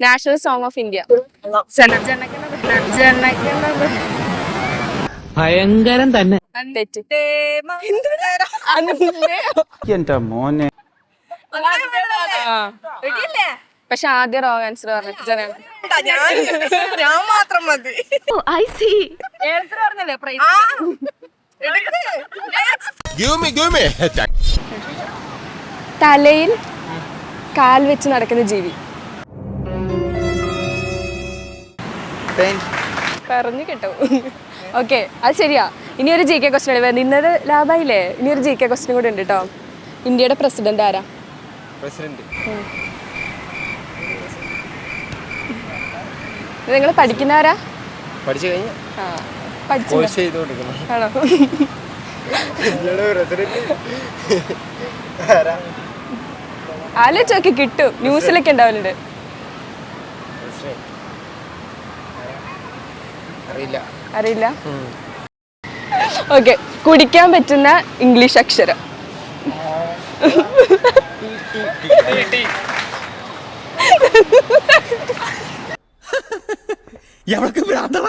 National song of India. ഭയങ്കരം തന്നെ. എന്റെ മോനെ. പക്ഷെ ആദ്യ റോങ് ആൻസർ പറഞ്ഞു ഞാൻ മാത്രം മതി തലയിൽ കാൽ വെച്ച് നടക്കുന്ന ജീവി. പറഞ്ഞു കിട്ടും. ഓക്കെ അത് ശരിയാ. ഇനി ഒരു ജി കെ ക്വസ്റ്റ്യൻ വരുന്നത് ഇന്നത് ലാഭായില്ലേ? ഇനി ഒരു ജി കെ ക്വസ്റ്റ്യൻ കൂടെ ഉണ്ട് കേട്ടോ. ഇന്ത്യയുടെ പ്രസിഡന്റ് ആരാ? പ്രസിഡന്റ് നിങ്ങൾ പഠിക്കുന്നവരാ പഠിച്ചു കഴിഞ്ഞു ആണോ? ആലോചിച്ചൊക്കെ കിട്ടും. ന്യൂസിലൊക്കെ ഉണ്ടാവലുണ്ട്. അറിയില്ല. അറിയില്ല? ഓക്കെ കുടിക്കാൻ പറ്റുന്ന ഇംഗ്ലീഷ് അക്ഷരം. എവിടെ ഭ്രാന്തള